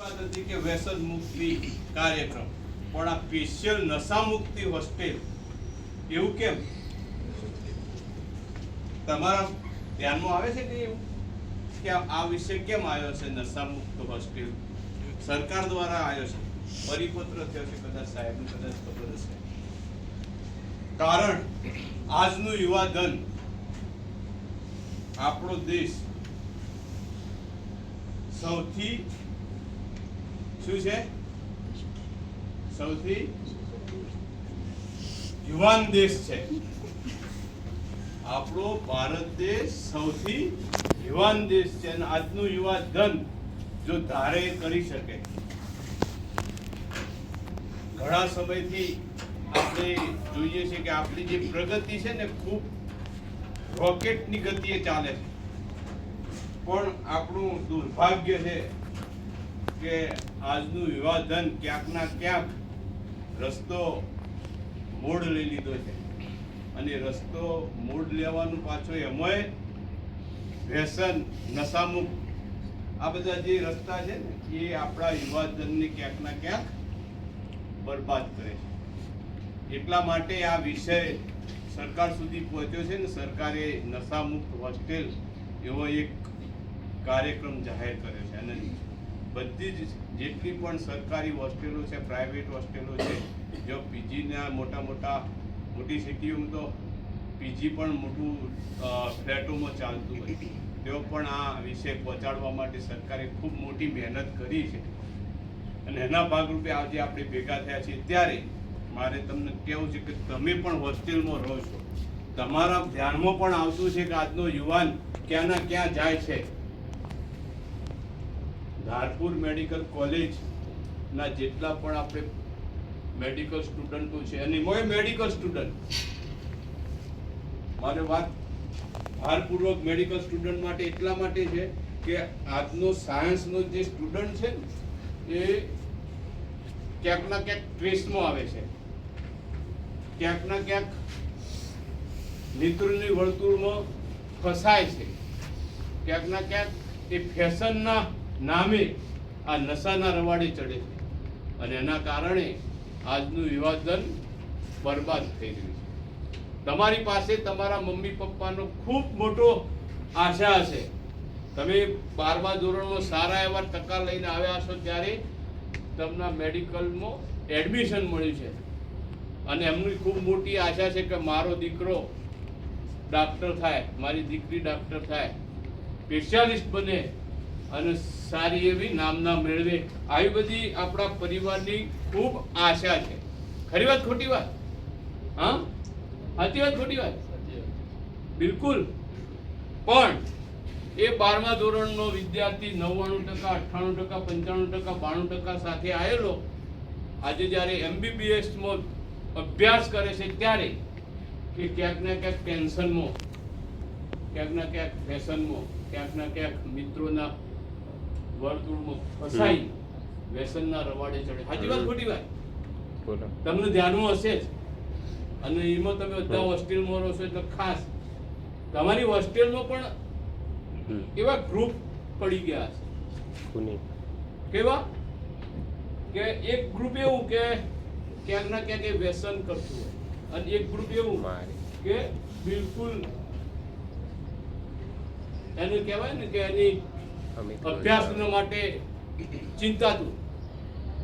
હતી કે સરકાર દ્વારા આવ્યો છે. પરિપત્ર થયો છે, કદાચ સાહેબને કદાચ ખબર હશે. કારણ, આજનું યુવા ધન આપણો દેશ સૌથી શું છે? સૌથી યુવાન દેશ છે. આપણો ભારત દેશ સૌથી યુવાન દેશ છે અને આજનું યુવા ધન જો ધારે કરી શકે. ઘણા સમયથી આપણે જોઈએ છે કે આપણી જે પ્રગતિ છે ને ખૂબ રોકેટની ગતિએ ચાલે છે. પણ આપણું દુર્ભાગ્ય છે કે આજનું વિવાદન ક્યાંકના ક્યાંક રસ્તો મૂળ લઈ લીધો છે. અને રસ્તો મોડ લેવાનું પાછો એમાંય વ્યસન નશામુક આ બધા જે રસ્તા છે ને, એ આપણા યુવાધનને ક્યાંકના ક્યાંક બરબાદ કરે છે. એટલા માટે આ વિષય સરકાર સુધી પહોંચ્યો છે ને, સરકારે નશામુક્ત હોસ્ટેલ એવો એક કાર્યક્રમ જાહેર કર્યો છે. અને બધી જ જેટલી પણ સરકારી હોસ્ટેલો છે, પ્રાઇવેટ હોસ્ટેલો છે, જો પીજીના મોટા મોટા, મોટી સિટીઓમાં તો પીજી પણ મોટું ફ્લેટોમાં ચાલતું હોય તેઓ પણ આ વિષય પહોંચાડવા માટે સરકારે ખૂબ મોટી મહેનત કરી છે. અને એના ભાગરૂપે આજે આપણે ભેગા થયા છીએ. ત્યારે મારે તમને કહેવું છે કે તમે પણ હોસ્ટેલમાં રહો છો. તમારા ધ્યાનમાં પણ આવતું છે કે આજનો યુવાન ક્યાંના ક્યાં જાય છે. ધારપુર મેડિકલ કોલેજના જેટલા પણ આપણે મેડિકલ સ્ટુડન્ટો છે અને મોય મેડિકલ સ્ટુડન્ટ. મારે વાત ભારપૂર્વક મેડિકલ સ્ટુડન્ટ માટે એટલા માટે છે કે આજનો સાયન્સનો જે સ્ટુડન્ટ છે એ ક્યાંક ના ક્યાંક ટ્રેસમાં આવે છે. ક્યાંક ના ક્યાંક મિત્રની વર્તુળમાં ફસાય છે. ક્યાંક ના ક્યાંક એ ફેશનના નામે આ નશાના રવાડે ચડે છે. અને એના કારણે આજનું વિવાદન બરબાદ થઈ રહ્યું છે. તમારી પાસે તમારા મમ્મી પપ્પાનો ખૂબ મોટો આશા હશે. તમે બારમા ધોરણમાં સારા એવા ટકા લઈને આવ્યા છો ત્યારે તમને મેડિકલમાં એડમિશન મળ્યું છે. અને એમની ખૂબ મોટી આશા છે કે મારો દીકરો ડાક્ટર થાય, મારી દીકરી ડાક્ટર થાય, સ્પેશિયાલિસ્ટ બને અને સારી એવી નામના મેળવે. આવી બધી આપણા પરિવારની ખૂબ આશા છે. ખરી વાત ખોટી વાત? હા? સાચી વાત ખોટી વાત? બિલકુલ. પણ એ બારમા ધોરણનો વિદ્યાર્થી નવ્વાણું ટકા અઠ્ઠાણું ટકા પંચાણું ટકા બાણું ટકા સાથે આવેલો આજે જ્યારે એમબીબીએસમાં અભ્યાસ કરે છે ત્યારે કે ક્યાંક ને ક્યાંક ટેન્શનમાં ક્યાંક ના ક્યાંક ફેશનમાં ક્યાંક ના ક્યાંક મિત્રોના વર્તુળમાં ફસાઈ વ્યસનના રવાડે ચડે. સાચી વાત ખોટી વાત? તમને ધ્યાનમાં હશે જ. અને એમાં તમે બધા હોસ્ટેલમાં રહો છો એટલે ખાસ. તમારી હોસ્ટેલમાં પણ. એવા ગ્રુપ પડી ગયા છે કેવા? કે એક ગ્રુપ એવું કે ક્યાંક ના ક્યાંક વ્યસન કરતું હોય. અને એક ગ્રુપ એવું કે બિલકુલ એનું કહેવાય ને કે એની અભ્યાસના માટે ચિંતાતું.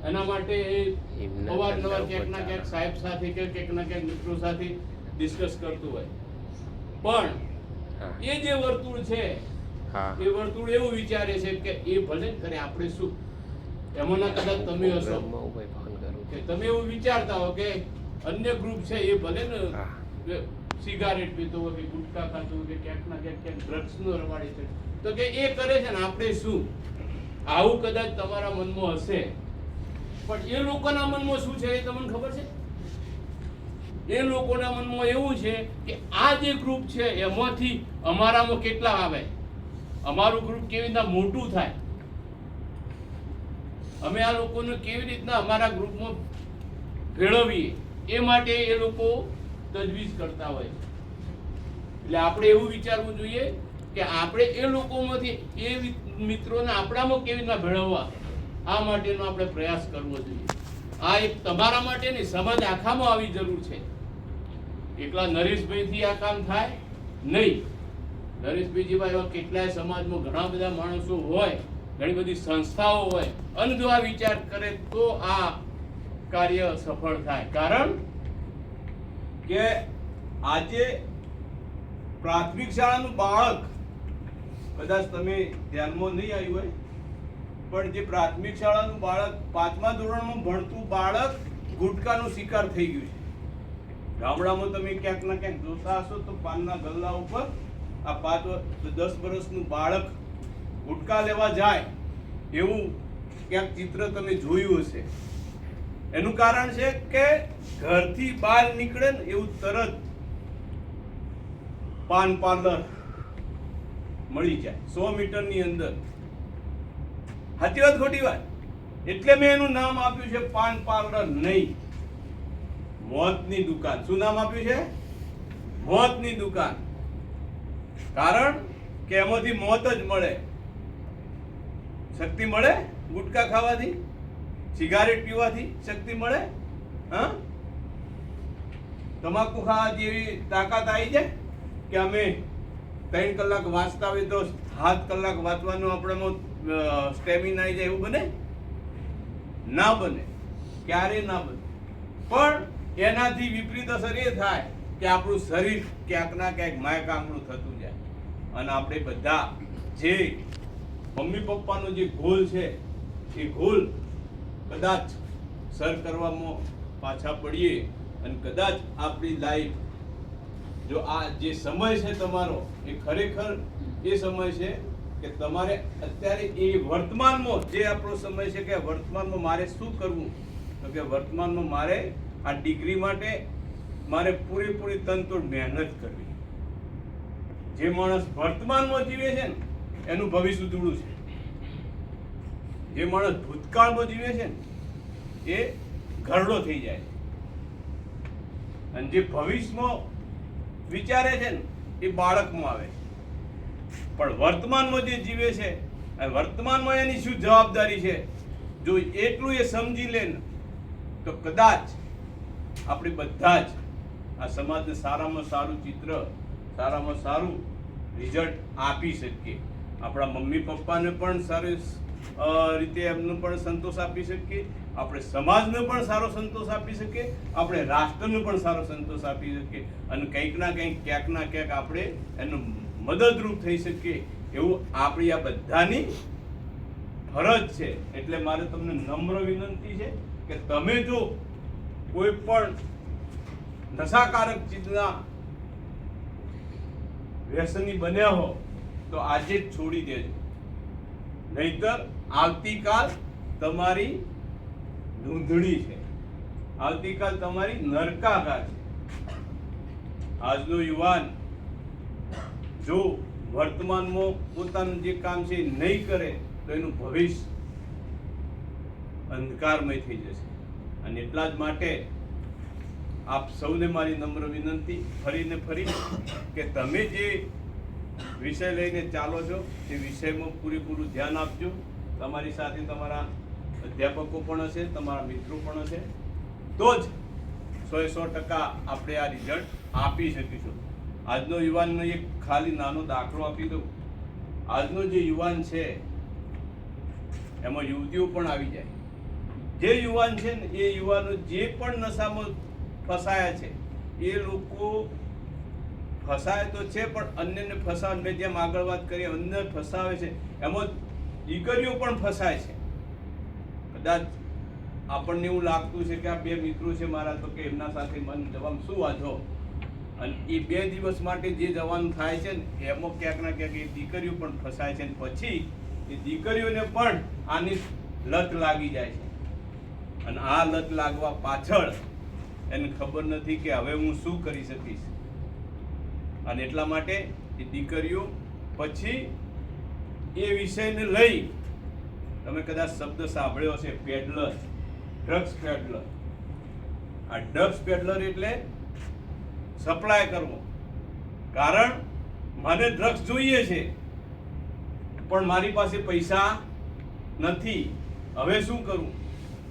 એના માટે એ અવારનવાર ક્યાંક ના ક્યાંક સાહેબ સાથે કે ક્યાંક ના ક્યાંક મિત્રો સાથે ડિસ્કસ કરતું હોય. પણ એ જે વર્તુળ છે એ વર્તુળ એવું વિચારે છે કે એ ભલે કરે આપણે શું? એમાંના કદાચ તમે હશો કે તમે એવું વિચારતા હો કે અન્ય ગ્રુપ છે એ ભલે ને સિગારેટ પીતો હોય કે ગુટકા ખાતો હોય કે ક્યાંક ના ક્યાંક ક્યાંક ડ્રગ્સ નો રવાડે છે તો કે એ કરે છે ને આપણે શું? આવું કદાચ તમારા મનમાં હશે. પણ એ લોકોના મનમાં શું છે એ તમને ખબર છે? એ લોકોના મનમાં એવું છે કે આ જે ગ્રુપ છે એમાંથી અમારામાં કેટલા આવે? અમારું ગ્રુપ કેવી રીતના મોટું થાય? અમે આ લોકોને કેવી રીતના અમારા ગ્રુપમાં ભેળવીએ? એ માટે એ લોકો તજવીજ કરતા હોય એટલે આપણે એવું વિચારવું જોઈએ કે આપણે એ લોકોમાંથી એ મિત્રોને આપણામાં કેવી રીતના ભેળવવા આ માટેનો આપણે પ્રયાસ કરવો જોઈએ. આ એક તમારા માટેની સમજ આખામાં આવી જરૂર છે. એકલા નરેશભાઈથી આ કામ થાય? નહીં. નરેશભાઈ એવા કેટલાય સમાજમાં ઘણા બધા માણસો હોય, ઘણી બધી સંસ્થાઓ હોય, અને જો આ વિચાર કરે તો આ કાર્ય સફળ થાય. કારણ કે આજે પ્રાથમિક શાળાનું બાળક કદાચ તમે ધ્યાનમાં નહીં આવ્યું હોય, પણ જે પ્રાથમિક શાળાનું બાળક પાંચમા ધોરણમાં ભણતું બાળક ગુટકાનો શિકાર થઈ ગયું છે. ગામડામાં તમે ક્યાંક ના ક્યાંક જોતા હશો તો પાનના ગલ્લા ઉપર આ પાંચ દસ વર્ષનું બાળક ગુટકા લેવા જાય એવું ક્યાંક ચિત્ર તમે જોયું હશે. એનું કારણ છે કે ઘરથી બહાર નીકળે ને એવું તરત પાન પાર્લર મળી જાય. સો મીટરની અંદર. સાચી વાત, ખોટી વાત? એટલે મેં એનું નામ આપ્યું છે પાન પાર્લર નહીં. મોતની દુકાન. શું નામ આપ્યું છે? મોતની દુકાન. કારણ કે એમાંથી મોત જ મળે. શક્તિ મળે ગુટકા ખાવાથી? સિગારેટ પીવાથી શક્તિ મળે? હા? તમાકુ ખાવા જેવી તાકાત આવી જાય કે અમે ત્રણ કલાક વાંચતા હોય તો સાત કલાક વાંચવાનું આપણામાં સ્ટેમિના આવી જાય એવું બને? ના બને. ક્યારે ના બને. પણ એનાથી વિપરીત અસર એ થાય કે આપણું શરીર ક્યાંક ના ક્યાંક માય કામનું થતું જાય. અને આપણે બધા જે મમ્મી પપ્પાનો જે ગોલ છે, એ ગોલ કદાચ સર કરવામાં પાછા પડીએ અને કદાચ આપણી લાઈફ જો આ જે સમય છે તમારો, એ ખરેખર એ સમય છે કે તમારે અત્યારે એ વર્તમાનમાં જે આપણો સમય છે કે વર્તમાનમાં મારે શું કરવું? તો કે વર્તમાનમાં મારે આ ડિગ્રી માટે મારે પૂરેપૂરી તનતોડ મહેનત કરવી. જે માણસ વર્તમાનમાં જીવે છે ને, એનું ભવિષ્ય ઉજળું છે. જે માણસ ભૂતકાળમાં જીવે છે ને, એ ઘરડો થઈ જાય અને જે ભવિષ્યમાં વિચારે છે ને, એ બાળકમાં આવે પણ વર્તમાનમાં જે જીવે છે વર્તમાનમાં એની શું જવાબદારી છે? જો એટલું એ સમજી લે ને, તો કદાચ આપણે બધા જ આ સમાજને સારામાં સારું ચિત્ર, સારામાં સારું રિઝલ્ટ આપી શકીએ. આપણા મમ્મી પપ્પાને પણ સારી રીતે એમનો પણ સંતોષ આપી શકીએ. આપણે સમાજને પણ સારો સંતોષ આપી શકીએ, આપણે રાષ્ટ્રને પણ સારો સંતોષ આપી શકીએ. અને કંઈક ના કંઈક, ક્યાંક ના ક્યાંક આપણે એનું મદદરૂપ થઈ શકીએ. એવું આપણી આ બધાની ફરજ છે. એટલે મારે તમને નમ્ર વિનંતી છે કે તમે જો કોઈ પણ નશાકારક ચીજના વ્યસની બન્યા હો, તો આજે જ છોડી દેજો. નહીતર આવતીકાલ તમારી નોંધણી છે. આવતીકાલ તમારી નરકાગાર છે. આજનો યુવાન જો વર્તમાનમાં પોતાનું જે કામ છે નહીં કરે, તો એનું ભવિષ્ય અંધકારમય થઈ જશે. અને એટલા જ માટે આપ સૌને મારી નમ્ર વિનંતી, ફરીને ફરી કે તમે જે વિષય લઈને ચાલો છો, તે વિષયમાં પૂરેપૂરું ધ્યાન આપજો. તમારી સાથે તમારા અધ્યાપકો પણ હશે, તમારા મિત્રો પણ હશે. તો જ સો એ સો ટકા આપણે આ રિઝલ્ટ આપી શકીશું. આજનો યુવાનનો એક ખાલી નાનો દાખલો આપી દઉં. આજનો જે યુવાન છે, એમાં યુવતીઓ પણ આવી જાય. જે યુવાન છે ને, એ યુવાનો જે પણ નશામાં ફસાયા છે, એ લોકો ફસાય તો છે, પણ અન્યને ફસાવે મેં જેમ આગળ વાત કરી અન્ય ફસાવે છે. એમાં દીકરીઓ પણ ફસાય છે. કદાચ આપણને એવું લાગતું છે કે આ બે મિત્રો છે મારા, તો કે એમના સાથે મન જવામાં શું વાંધો? અને એ બે દિવસ માટે જે જવાનું થાય છે ને, એમાં ક્યાંક ના ક્યાંક એ દીકરીઓ પણ ફસાય છે પછી એ દીકરીઓને પણ આની લત લાગી જાય છે. અને આ લત લાગવા પાછળ એને ખબર નથી કે હવે હું શું કરી શકીશ. અને એટલા માટે એ દીકરીઓ પછી એ વિષયને લઈ તમે કદાચ શબ્દ સાંભળ્યો હશે પેડલર ડ્રગ્સ પેડલર આ ડ્રગ્સ પેડલર એટલે સપ્લાય કરવો. કારણ મને ડ્રગ્સ જોઈએ છે, પણ મારી પાસે પૈસા નથી. હવે શું કરું?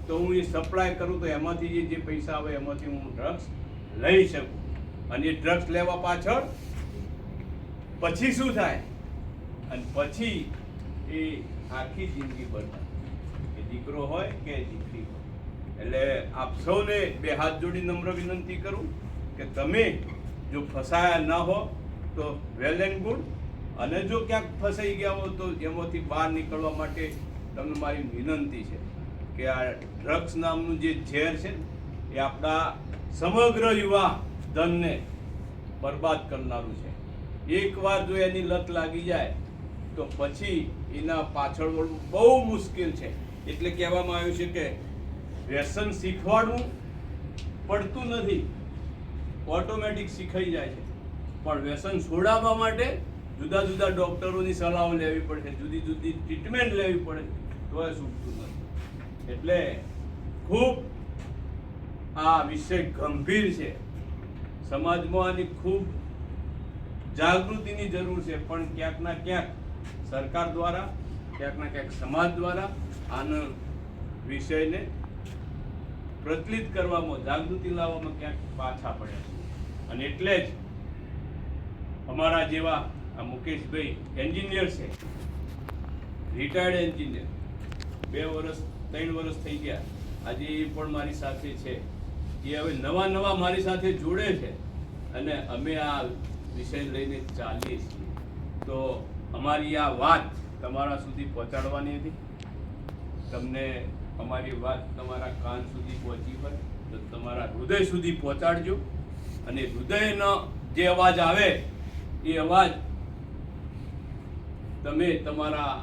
તો હું એ સપ્લાય કરું તો એમાંથી જે પૈસા આવે એમાંથી હું ડ્રગ્સ લઈ શકું. અને એ ડ્રગ્સ લેવા પાછળ પછી શું થાય? અને પછી એ આખી જિંદગી બરબાદ કે દીકરો હોય કે દીકરી હોય. એટલે આપ સૌને બે હાથ જોડી નમ્ર વિનંતી કરું કે તમે જો ફસાયા ન હો, તો વેલ એન્ડ ગુડ અને જો ક્યાંક ફસાઈ ગયા હો, તો એમાંથી બહાર નીકળવા માટે તમને મારી વિનંતી છે કે આ ડ્રગ્સ નામનું જે ઝેર છે, એ આપણા સમગ્ર યુવા ધનને બરબાદ કરનારું છે. એકવાર જો એની લત લાગી જાય, તો પછી એના પાછળ વળવું બહુ મુશ્કેલ છે. એટલે કહેવામાં આવ્યું છે કે વ્યસન શીખવાડવું પડતું નથી. ઓટોમેટિક શીખાઈ જાય છે. પણ વ્યસન છોડાવવા માટે જુદા જુદા ડૉક્ટરોની સલાહો લેવી પડે, જુદી જુદી ટ્રીટમેન્ટ લેવી પડે, તો એ છૂટતું નથી. એટલે ખૂબ આ વિષય ગંભીર છે. સમાજમાં આની ખૂબ જાગૃતિની જરૂર છે, પણ ક્યાંક ના ક્યાંક સરકાર દ્વારા, ક્યાંક ક્યાંક સમાજ દ્વારા આના વિષયને પ્રચલિત કરવામાં, જાગૃતિ લાવવામાં ક્યાંક પાછા પડ્યા છે. અને એટલે જ અમારા જેવા આ મુકેશભાઈ એન્જિનિયર છે રિટાયર્ડ એન્જિનિયર બે વર્ષ, ત્રણ વર્ષ થઈ ગયા. આજે એ પણ મારી સાથે છે. એ હવે નવા નવા મારી સાથે જોડે છે. અને અમે આ વિષય લઈને ચાલીએ છીએ. તો અમારી આ વાત તમારા સુધી પહોંચાડવાની હતી. તમને અમારી વાત તમારા કાન સુધી પહોંચી હોય તો તમારા હૃદય સુધી પહોંચાડજો. અને હૃદયનો જે અવાજ આવે એ અવાજ તમે તમારા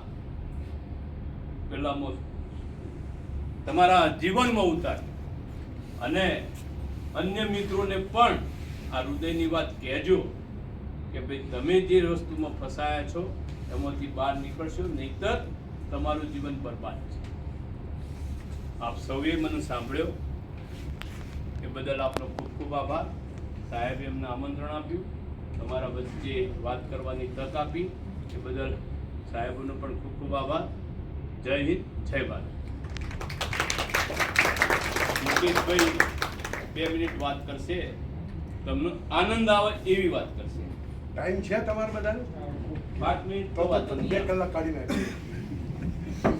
પેલામાં તમારા જીવનમાં ઉતાર અને અન્ય મિત્રોને પણ આ હૃદયની વાત કહેજો. કે ભાઈ, તમે જે વસ્તુમાં ફસાયા છો, એમાંથી બહાર નીકળશો, નહીતર તમારું જીવન બરબાદ છે આપ સૌએ મને સાંભળ્યો. એ બદલ આપનો ખૂબ ખૂબ આભાર. સાહેબે એમને આમંત્રણ આપ્યું. તમારા વચ્ચે વાત કરવાની તક આપી. એ બદલ સાહેબોનો પણ ખૂબ ખૂબ આભાર. જય હિન્દ, જય ભારત. મુકેશભાઈ બે મિનિટ વાત કરશે. તમને આનંદ આવે એવી વાત કરશે. ટાઈમ છે તમારે બધાને? પાંચ મિનિટ તો બે કલાક કાઢી નાખો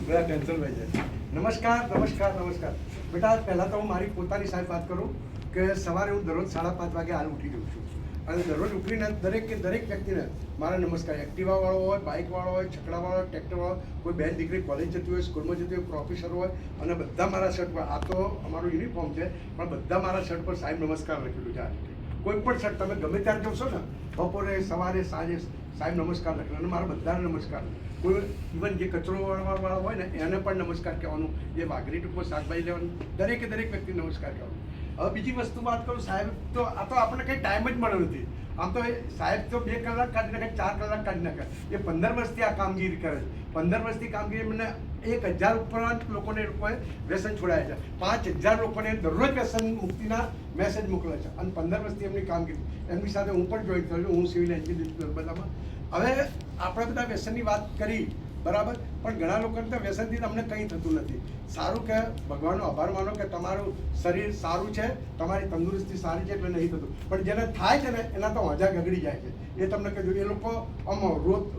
બધા ટેન્શન લઈ જાય. નમસ્કાર નમસ્કાર નમસ્કાર. બેટા પહેલાં તો હું મારી પોતાની સાહેબ વાત કરું કે સવારે હું દરરોજ સાડા પાંચ વાગે હાલ ઉઠી જઉં છું. અને દરરોજ ઉઠીને દરેક કે દરેક વ્યક્તિને મારા નમસ્કાર. એક્ટિવાવાળો હોય બાઇકવાળો હોય છકડાવાળો હોય ટ્રેક્ટરવાળો કોઈ બેન દીકરી કોલેજ જતી હોય સ્કૂલમાં જતી હોય પ્રોફેસર હોય અને બધા મારા શર્ટ પર આ તો અમારું યુનિફોર્મ છે પણ બધા મારા શર્ટ પર સાહેબ નમસ્કાર લખેલું છે આ રીતે. કોઈ પણ શર્ટ તમે ગમે ત્યારે જોશો ને, બપોરે, સવારે, સાંજે, સાહેબ નમસ્કાર લખે અને મારા બધાને નમસ્કાર. કોઈ ઇવન જે કચરો વાળવાવાળા હોય ને, એને પણ નમસ્કાર કહેવાનું, જે વાઘરી ટૂંકો શાકભાજી લેવાનું, દરેકે દરેક વ્યક્તિને નમસ્કાર કહેવાનું. હવે બીજી વસ્તુ વાત કરું, સાહેબ તો આ તો આપણને કંઈ ટાઈમ જ મળ્યો નથી. આમ તો સાહેબ તો બે કલાક કાઢી નાખે, ચાર કલાક કાઢી નાખે. એ પંદર વર્ષથી આ કામગીરી કરે છે. પંદર વર્ષથી કામગીરી મને એક હજાર ઉપરાંત લોકોને લોકોએ વ્યસન છોડાયા છે. પાંચ હજાર લોકોને દરરોજ વ્યસન મુક્તિના મેસેજ મોકલે છે. અને પંદર વર્ષથી એમની કામગીરી. એમની સાથે હું પણ જોઈન થયો છું. હું સિવિલ એન્જિનિયર બધામાં. હવે આપણે બધા વ્યસનની વાત કરી, બરાબર? પણ ઘણા લોકોને તો વ્યસનથી તમને કંઈ થતું નથી. સારું કે ભગવાનનો આભાર માનો કે તમારું શરીર સારું છે, તમારી તંદુરસ્તી સારી છે એટલે નહીં થતું. પણ જેને થાય છે ને, એના તો મજા ગગડી જાય છે. એ તમને કહ્યું એ લોકો આમ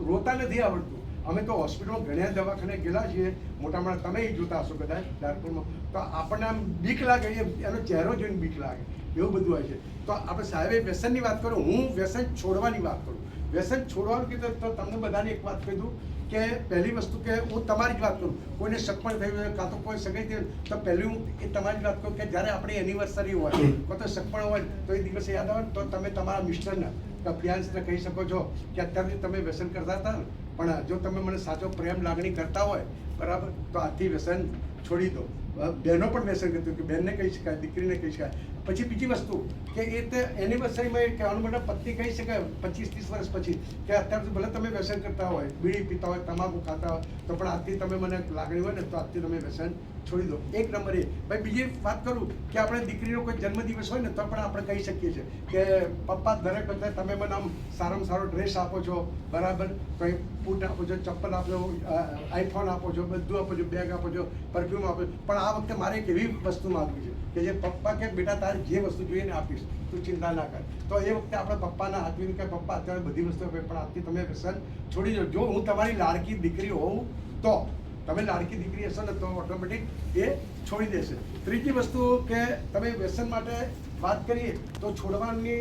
રોતા નથી આવડતું. અમે તો હોસ્પિટલમાં ઘણા દવાખાને ગયેલા છીએ. મોટા મોટા તમે જોતા હશો કદાચ ડારપુરમાં તો આપણને આમ બીક લાગે એનો ચહેરો જોઈને બીક લાગે. એવું બધું હોય છે. તો આપણે સાહેબે વ્યસનની વાત કરું? હું વ્યસન છોડવાની વાત કરું? વ્યસન છોડવાનું કીધું તો તમને બધાને એક વાત કહી દઉં કે પહેલી વસ્તુ કે હું તમારી જ વાત કરું. કોઈને સગપણ થયું હોય, કાં તો કોઈ સગાઈ થયું તો પહેલી હું એ તમારી જ વાત કરું કે જ્યારે આપણી એનિવર્સરી હોય કાં તો સગપણ હોય, તો એ દિવસે યાદ આવે તો તમે તમારા મિસ્ટરને ફિયાન્સને કહી શકો છો કે અત્યારથી તમે વ્યસન કરતા હતા પણ જો તમે મને સાચો પ્રેમ લાગણી કરતા હોય, બરાબર? તો આથી વ્યસન છોડી દો. બહેનો પણ વ્યસન કરતી કે બહેનને કહી શકાય, દીકરીને કહી શકાય. પછી બીજી વસ્તુ કે એ તે એનિવર્સરીમાં એ કહેવાનું મને પત્ની કહી શકાય પચીસ, ત્રીસ વર્ષ પછી કે અત્યાર ભલે તમે વ્યસન કરતા હોય, બીડી પીતા હોય, તમાકુ ખાતા હોય, તો પણ આજથી તમે મને લાગણી હોય ને, તો આજથી તમે વ્યસન છોડી દો. એક નંબર એ. ભાઈ, બીજી વાત કરું કે આપણે દીકરીનો કોઈ જન્મદિવસ હોય ને, તો પણ આપણે કહી શકીએ છીએ કે પપ્પા દરેક વખતે તમે મને આમ સારામાં સારો ડ્રેસ આપો છો, બરાબર? કંઈ બૂટ આપો છો, ચપ્પલ આપો છો આઈફોન આપો છો, બધું આપો છો, બેગ આપો છો પરફ્યુમ આપો છો. પણ આ વખતે મારે એક એવી વસ્તુ માગવી છે કે જે પપ્પા કે બેટા તારે જે વસ્તુ જોઈએ ને આપીશ, તું ચિંતા ના કર. તો એ વખતે આપણે પપ્પાના હાથવીને કે પપ્પા અત્યારે બધી વસ્તુ પણ આજથી તમે વ્યસન છોડી દો. જો હું તમારી લાડકી દીકરી હોઉં, તો તમે લાડકી દીકરી હશો ને તો ઓટોમેટિક એ છોડી દેશે. ત્રીજી વસ્તુ કે તમે વ્યસન માટે વાત કરીએ તો છોડવાની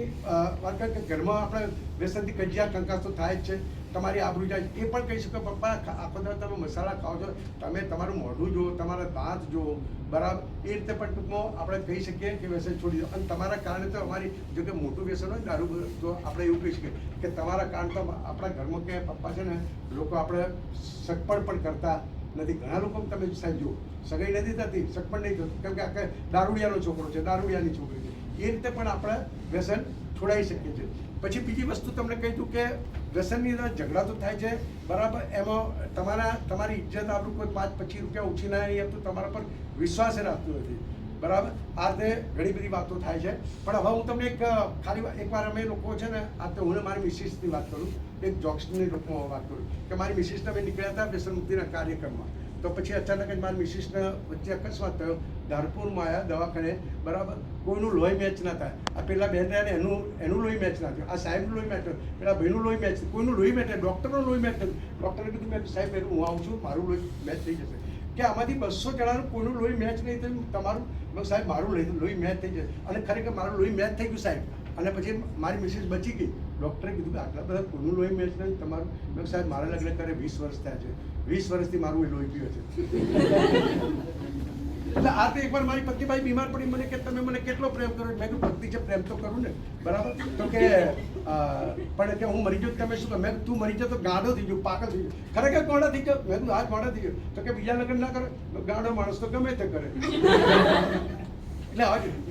વાત કરીએ કે ઘરમાં આપણે વ્યસનથી કજિયા, કંકાસ તો થાય જ છે. તમારી આબરૂ જાય એ પણ કહી શકો પપ્પા આખો દિવસ તમે મસાલા ખાઓ છો. તમે તમારું મોઢું જુઓ, તમારા દાંત જુઓ, બરાબર? એ રીતે પણ ટૂંકમાં આપણે કહી શકીએ કે વ્યસન છોડી દો. અને તમારા કારણે તો અમારી, જો કે મોટું વ્યસન હોય દારૂ, તો આપણે એવું કહી શકીએ કે તમારા કારણે તો આપણા ઘરમાં કે પપ્પા છે ને, લોકો આપણે સગપણ પણ કરતા નથી. ઘણા લોકો તમે સાહેબ જુઓ, સગાઈ નથી થતી, સગપણ નહીં થતું. કેમ કે આખે દારૂડિયાનો છોકરો છે, દારૂડિયાની છોકરી છે. એ રીતે પણ આપણે વ્યસન છોડાવી શકીએ છીએ. પછી બીજી વસ્તુ તમને કહી દઉં કે વ્યસનની અંદર ઝઘડા તો થાય છે, બરાબર? એમાં તમારા, તમારી ઇજ્જત આપણું કોઈ પાંચ, પચીસ રૂપિયા ઓછી ના આવી તો તમારા પર વિશ્વાસ રાખતું નથી. બરાબર? આ રીતે ઘણી બધી વાતો થાય છે. પણ હવે હું તમને એક, ખાલી એકવાર અમે લોકો છે ને, આ તો હું મારી મિસિસની વાત કરું, એક જોક્સની લોકોમાં વાત કરું, કે મારી મિસિસને અમે નીકળ્યા હતા વ્યસન મુક્તિના કાર્યક્રમમાં. તો પછી અચાનક જ મારી મિસિસને વચ્ચે અકસ્માત થયો ધારપુરમાં આવ્યા દવાખાને બરાબર કોઈનું લોહી મેચ ના થાય આ પેલા બેન રહ્યા એનું એનું લોહી મેચ ના થયું આ સાહેબનું લોહી મેચ થયું પેલા ભાઈનું લોહી મેચ કોઈનું લોહી મેચ ડૉક્ટરનું લોહી મેચ થયું ડૉક્ટરે કીધું મેં સાહેબ હું આવું છું મારું લોહી મેચ થઈ જશે કે આમાંથી બસો જણાનું કોઈનું લોહી મેચ નહીં થયું તમારું સાહેબ મારું લોહી લોહી મેચ થઈ જશે અને ખરેખર મારું લોહી મેચ થઈ ગયું સાહેબ અને પછી મારી મિસિસ બચી ગઈ ડૉક્ટરે કીધું કે આટલા બધા કોઈનું લોહી મેચ નહીં તમારું સાહેબ મારા લગ્ન કરે વીસ વર્ષ થયા છે વીસ વર્ષથી મારું એ લોહી પીવે છે. એટલે આ તો એકવાર મારી પતિભાઈ બીમાર પડી મને કે તમે મને કેટલો પ્રેમ કરો? મેં કીધું ભક્તિ છે પ્રેમ તો કરું ને. બરાબર? તો કે પણ કે હું મરી તો તમે શું મેં તું મરી જાવ તો ગાંડો થઈ ગયો પાકલ થઈ ગયો ખરેખર કોણા થઈ ગયો મેં આ કોણા થઈ ગયો તો કે બીજા લગ્ન ના કરે? ગાંડો માણસ તો ગમે તે કરે. એટલે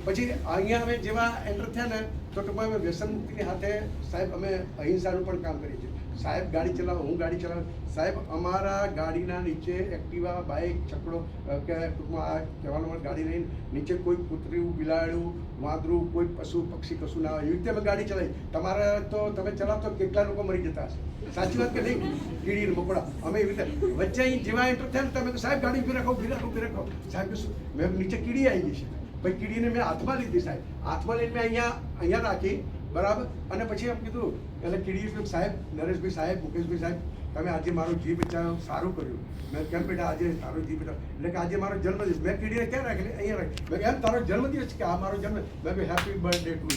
પછી અહીંયા અમે જેવા એન્ટર થયા ને તો ટૂંકમાં અમે વ્યસન મુક્તિની સાથે સાહેબ અમે અહિંસાનું પણ કામ કરીએ છીએ. સાહેબ, ગાડી ચલાવો, હું ગાડી ચલાવું. સાહેબ, અમારા ગાડીના નીચે એક્ટિવા, બાઇક, છકડો કે ટૂંકમાં આ કહેવાનું ગાડી લઈને નીચે કોઈ કૂતરું, બિલાડું, વાંદરું, કોઈ પશુ, પક્ષી, કશું ના હોય. એવી રીતે અમે ગાડી ચલાવી તમારે તો તમે ચલાવતો કેટલા લોકો મરી જતા હશે? સાચી વાત કે નહીં? કીડી મકોડા. અમે એવી રીતે વચ્ચે અહીં જેવા એન્ટર થયા તમે સાહેબ, ગાડી ઊભી રાખો ઊભી રાખો ઊભી રાખો. સાહેબ શું? મેં નીચે કીડી આવી ગઈ છે. પછી કીડીને મેં હાથમાં લીધી, સાહેબ. હાથમાં લઈને મેં અહીંયા અહીંયા રાખી. બરાબર? અને પછી એમ કીધું, એટલે કીડીએ સાહેબ નરેશભાઈ સાહેબ, મુકેશભાઈ સાહેબ, તમે આજે મારું જીવ બચાવ્યો સારું કર્યું. મેં કેમ બેટા આજે તારો જીવ બચાવ? એટલે કે આજે મારો જન્મદિવસ મેં કીડીને ક્યાં રાખેલી? અહીંયા રાખી મેં એમ તારો જન્મદિવસ કે આ મારો જન્મ મેં હેપી બર્થડે ટુ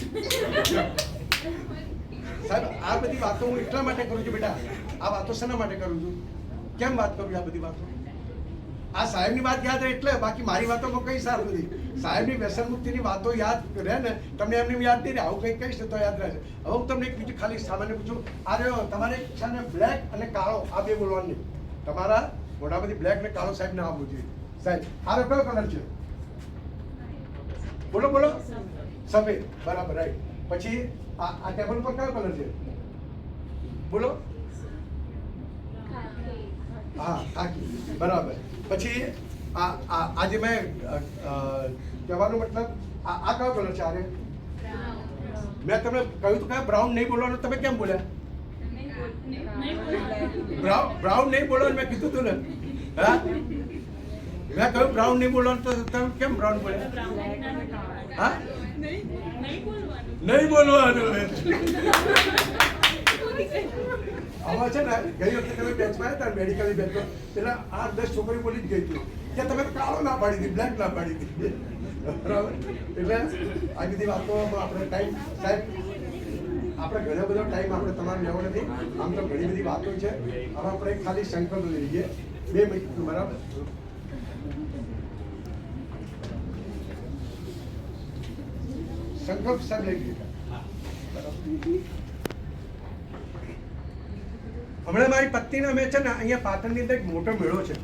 સાહેબ, આ બધી વાતો હું એટલા માટે કરું છું બેટા. આ વાતો શેના માટે કરું છું? કેમ વાત કરું આ બધી વાતો? આ સાહેબની વાત યાદ રહે એટલે બાકી મારી વાતોમાં કઈ સારું નથી. સાહેબની વ્યસન મુક્તિની વાતો યાદ રહે ને, તમને એમને યાદ નહીં રહે. આવું કંઈક કહીશ તો યાદ રહેશે. હવે હું તમને એક બીજું ખાલી સામાન્ય પૂછું. આ રહ્યો, તમારે ઈચ્છા ને બ્લેક અને કાળો, આ બે બોલવાની. તમારા મોઢામાંથી બ્લેક ને કાળો સાહેબ ના આવવું જોઈએ. સાહેબ આ રહ્યો કયો કલર છે? બોલો બોલો. સફેદ. બરાબર રાઈટ પછી આ આ ટેબલ પર કયો કલર છે? બોલો. હા, ખાકી. બરાબર. પછી આજે મેં કહેવાનો મતલબ આ કયો કલર છે આરે મેં તમને કહ્યું તો કે બ્રાઉન નહીં બોલવાનું તમે કેમ બોલ્યા? બ્રાઉન બ્રાઉન નહીં બોલવાનું મેં કીધું તું ને. હા? મેં કહ્યું બ્રાઉન નહીં બોલવાનું તો તમે કેમ બ્રાઉન બોલ્યા? હા? નહીં બોલવાનું આમાં છે ને ગઈ વખતે તમે બેચમાં હતા મેડિકલની બેચમાં પેલા આઠ દસ છોકરી બોલી જ ગઈ હતી. કે તમે કાળો ના પાડી દી બ્લેક ના પાડી દી બરાબર? એટલે આ બધી વાતોમાં આપણે ટાઈમ સાહેબ આપણે ઘણો બધો ટાઈમ આપણે તમારે લેવો નથી. આમ તો ઘણી બધી વાતો છે. હવે આપણે ખાલી સંકલ્પ લઈ લઈએ. બે મિનિટ બરાબર? સંકલ્પ સાહેબ લઈ લીધા હમણાં મારી પત્નીને અમે છે ને, અહીંયા પાટણની અંદર એક મોટો મેળો છે.